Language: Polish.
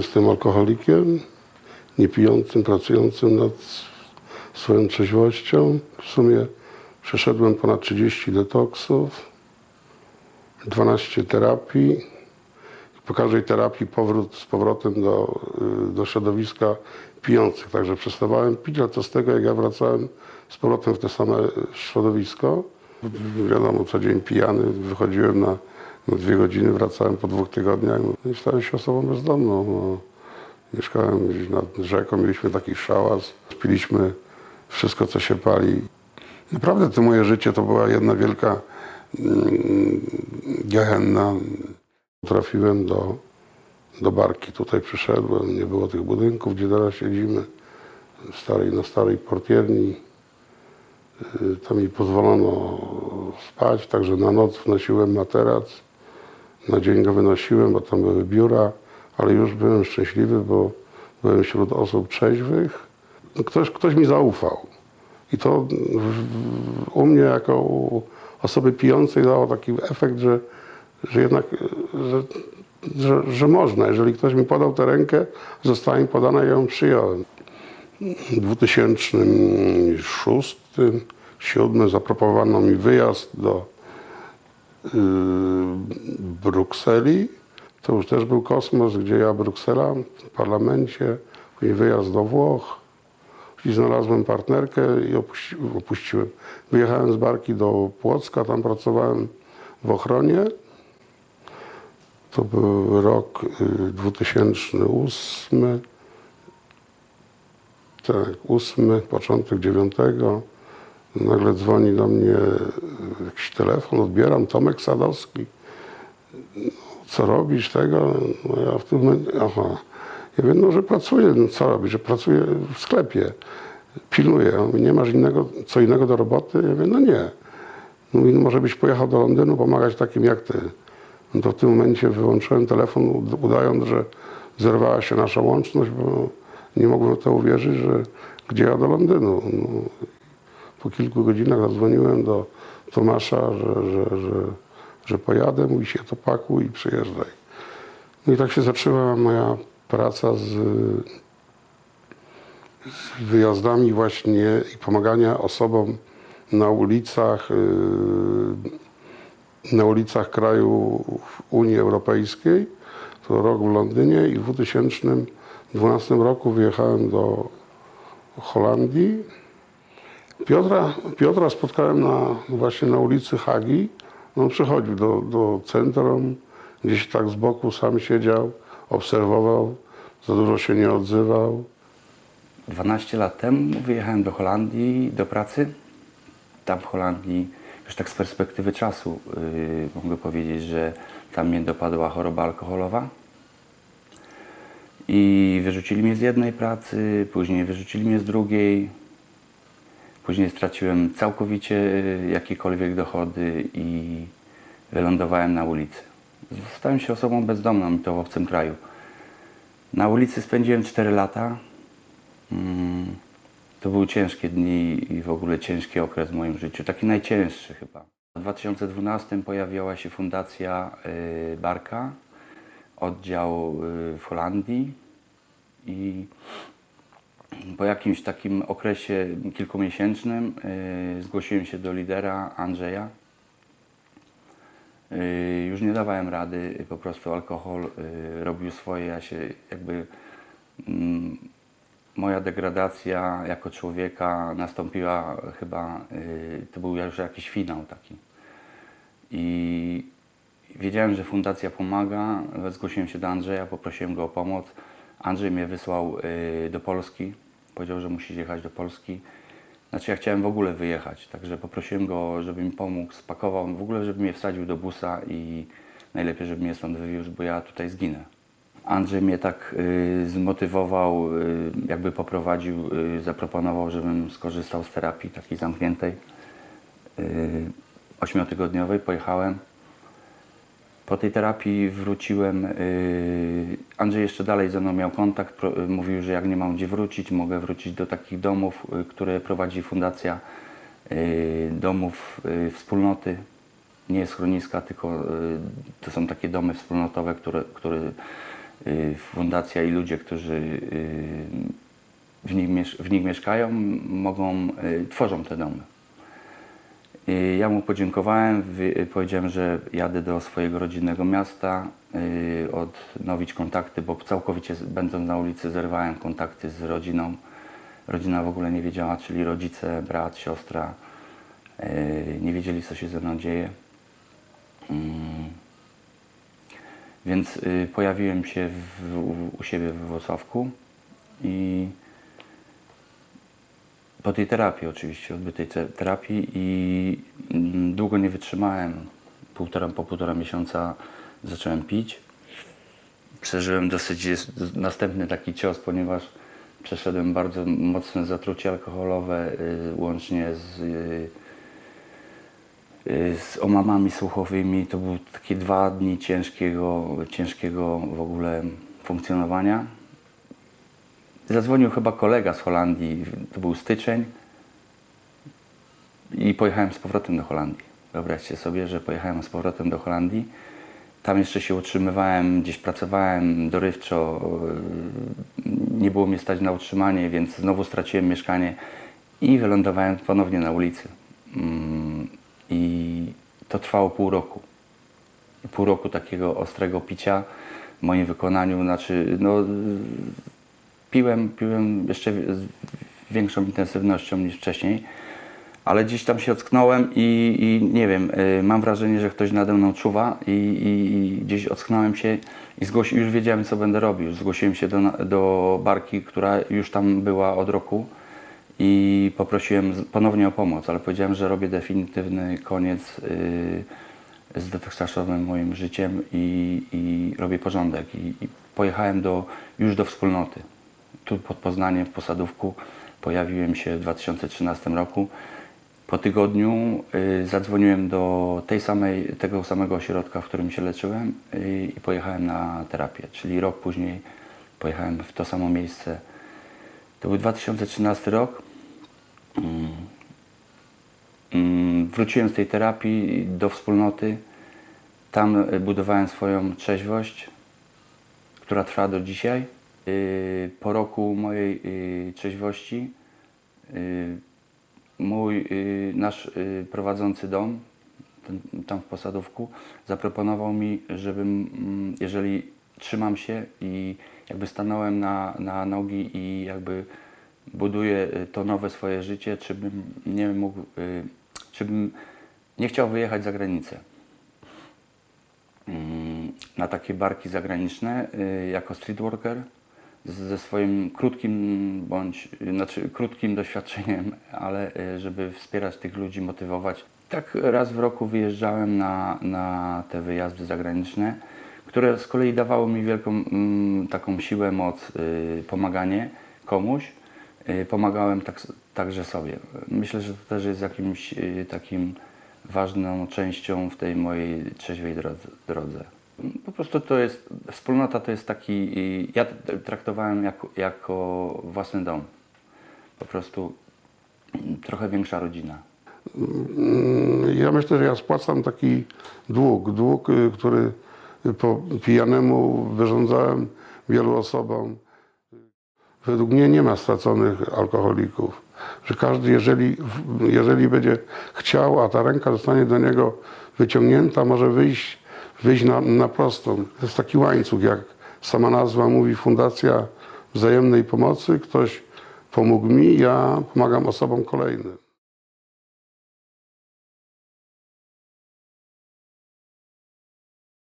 jestem alkoholikiem, niepijącym, pracującym nad swoją trzeźwością. W sumie przeszedłem ponad 30 detoksów, 12 terapii. Po każdej terapii powrót z powrotem do, y, do środowiska pijących. Także przestawałem pić, ale to z tego, jak ja wracałem z powrotem w te same środowisko. Wiadomo, co dzień pijany, wychodziłem na, na dwie godziny, wracałem po dwóch tygodniach no stałem się osobą bezdomną. No. Mieszkałem gdzieś nad rzeką, mieliśmy taki szałas, piliśmy wszystko, co się pali. Naprawdę to moje życie to była jedna wielka mm, gehenna. Trafiłem do, do barki, tutaj przyszedłem, nie było tych budynków, gdzie teraz siedzimy, starej, na starej portierni. Y, Tam mi pozwolono spać, także na noc wnosiłem materac, na dzień go wynosiłem, bo tam były biura, ale już byłem szczęśliwy, bo byłem wśród osób trzeźwych. Ktoś, ktoś mi zaufał. I to u mnie jako u osoby pijącej dało taki efekt, że, że jednak, że, że, że można. Jeżeli ktoś mi podał tę rękę, została mi podana, ja ją przyjąłem. W 2006-2007 zaproponowano mi wyjazd do Brukseli. To już też był kosmos, gdzie ja Bruksela w parlamencie, później wyjazd do Włoch. I znalazłem partnerkę i opuści, opuściłem. Wyjechałem z Barki do Płocka, tam pracowałem w ochronie. To był rok y, 2008. Tak, ósmy, początek dziewiątego. Nagle dzwoni do mnie jakiś telefon, odbieram, Tomek Sadowski. Co robisz tego? No ja w tym momencie, aha. Ja wiem, no, że pracuję, no co robisz, że pracuję w sklepie, pilnuję. On mówi, nie masz innego, co innego do roboty? Ja mówię, no nie. Mówi, no może byś pojechał do Londynu pomagać takim jak ty. No to w tym momencie wyłączyłem telefon, ud- udając, że zerwała się nasza łączność, bo nie mogłem w to uwierzyć, że gdzie ja do Londynu. No, po kilku godzinach zadzwoniłem do Tomasza, że, że, że, że pojadę, mówi się to pakuj i przyjeżdżaj. No i tak się zaczęła moja praca z, z wyjazdami właśnie i pomagania osobom na ulicach, yy, na ulicach krajów Unii Europejskiej. To rok w Londynie i w 2012 roku wyjechałem do Holandii. Piotra, Piotra spotkałem na, właśnie na ulicy Hagi. On przychodził do, do centrum, gdzieś tak z boku sam siedział, obserwował, za dużo się nie odzywał. 12 lat temu wyjechałem do Holandii do pracy. Tam w Holandii, już tak z perspektywy czasu, yy, mogę powiedzieć, że tam mnie dopadła choroba alkoholowa. I wyrzucili mnie z jednej pracy, później wyrzucili mnie z drugiej. Później straciłem całkowicie yy, jakiekolwiek dochody i wylądowałem na ulicy. Stałem się osobą bezdomną i to w obcym kraju. Na ulicy spędziłem 4 lata. Mm, To były ciężkie dni i w ogóle ciężki okres w moim życiu, taki najcięższy chyba. W 2012 pojawiła się fundacja y, Barka, oddział y, w Holandii i po jakimś takim okresie kilkumiesięcznym y, zgłosiłem się do lidera Andrzeja. Y, Już nie dawałem rady, po prostu alkohol y, robił swoje, ja się jakby mm, moja degradacja jako człowieka nastąpiła chyba, y, to był już jakiś finał taki. I wiedziałem, że fundacja pomaga, zgłosiłem się do Andrzeja, poprosiłem go o pomoc. Andrzej mnie wysłał y, do Polski, powiedział, że musi jechać do Polski. Znaczy ja chciałem w ogóle wyjechać, także poprosiłem go, żeby mi pomógł, spakował, w ogóle żeby mnie wsadził do busa i najlepiej, żeby mnie stąd wywiózł, bo ja tutaj zginę. Andrzej mnie tak y, zmotywował, y, jakby poprowadził, y, zaproponował, żebym skorzystał z terapii takiej zamkniętej, y, ośmiotygodniowej. Pojechałem. Po tej terapii wróciłem. y, Andrzej jeszcze dalej ze mną miał kontakt. Mówił, że jak nie mam gdzie wrócić, mogę wrócić do takich domów, y, które prowadzi fundacja y, domów wspólnoty. Nie schroniska, tylko to są takie domy wspólnotowe, które, które fundacja i ludzie, którzy w nich, w nich mieszkają, mogą, tworzą te domy. Ja mu podziękowałem, powiedziałem, że jadę do swojego rodzinnego miasta, y, odnowić kontakty, bo całkowicie będąc na ulicy zerwałem kontakty z rodziną. Rodzina w ogóle nie wiedziała, czyli rodzice, brat, siostra, y, nie wiedzieli co się ze mną dzieje. Mm. Więc y, pojawiłem się w, u, siebie we Wrocławku i po tej terapii oczywiście, odbytej te- terapii i mm, długo nie wytrzymałem. Półtora, po półtora miesiąca zacząłem pić. Przeżyłem dosyć następny taki cios, ponieważ przeszedłem bardzo mocne zatrucie alkoholowe, y, łącznie z, y, y, z omamami słuchowymi. To były takie dwa dni ciężkiego, ciężkiego w ogóle funkcjonowania. Zadzwonił chyba kolega z Holandii, to był styczeń i pojechałem z powrotem do Holandii. Wyobraźcie sobie, że pojechałem z powrotem do Holandii. Tam jeszcze się utrzymywałem, gdzieś pracowałem dorywczo, nie było mnie stać na utrzymanie, więc znowu straciłem mieszkanie i wylądowałem ponownie na ulicy. Mm, I to trwało pół roku pół roku takiego ostrego picia w moim wykonaniu, znaczy no, piłem, piłem jeszcze z większą intensywnością niż wcześniej, ale gdzieś tam się ocknąłem i, i nie wiem, y, mam wrażenie, że ktoś nade mną czuwa i, i, i gdzieś ocknąłem się i zgłosi, już wiedziałem, co będę robił. Zgłosiłem się do, do barki, która już tam była od roku i poprosiłem ponownie o pomoc, ale powiedziałem, że robię definitywny koniec y, z dotychczasowym moim życiem i, i robię porządek. I, I pojechałem do, już do wspólnoty. Tu pod Poznaniem, w Posadówku pojawiłem się w 2013 roku. Po tygodniu y, zadzwoniłem do tej samej, tego samego ośrodka, w którym się leczyłem y, i pojechałem na terapię. Czyli rok później pojechałem w to samo miejsce. To był 2013 rok. Mm. Mm, Wróciłem z tej terapii do wspólnoty. Tam y, budowałem swoją trzeźwość, która trwa do dzisiaj. Y, Po roku mojej y, trzeźwości y, mój nasz prowadzący dom, ten, tam w Posadówku, zaproponował mi, żebym, mm, jeżeli trzymam się i jakby stanąłem na, na nogi i jakby buduję to nowe swoje życie, czy bym nie mógł, czy bym nie chciał wyjechać za granicę. Mm, na takie barki zagraniczne jako street worker ze swoim krótkim bądź znaczy krótkim doświadczeniem, ale y, żeby wspierać tych ludzi, motywować. Tak raz w roku wyjeżdżałem na, na te wyjazdy zagraniczne, które z kolei dawały mi wielką mm, taką siłę, moc, y, pomaganie komuś. Y, Pomagałem tak, także sobie. Myślę, że to też jest jakimś y, takim ważną częścią w tej mojej trzeźwej drodze. drodze. Po prostu to jest, wspólnota to jest taki, ja traktowałem jako, jako własny dom. Po prostu trochę większa rodzina. Ja myślę, że ja spłacam taki dług, dług, y, który po pijanemu wyrządzałem wielu osobom. Według mnie nie ma straconych alkoholików. Że każdy, jeżeli, jeżeli będzie chciał, a ta ręka zostanie do niego wyciągnięta, może wyjść, wyjść na, na prostą. To jest taki łańcuch, jak sama nazwa mówi, Fundacja Wzajemnej Pomocy. Ktoś pomógł mi, ja pomagam osobom kolejnym.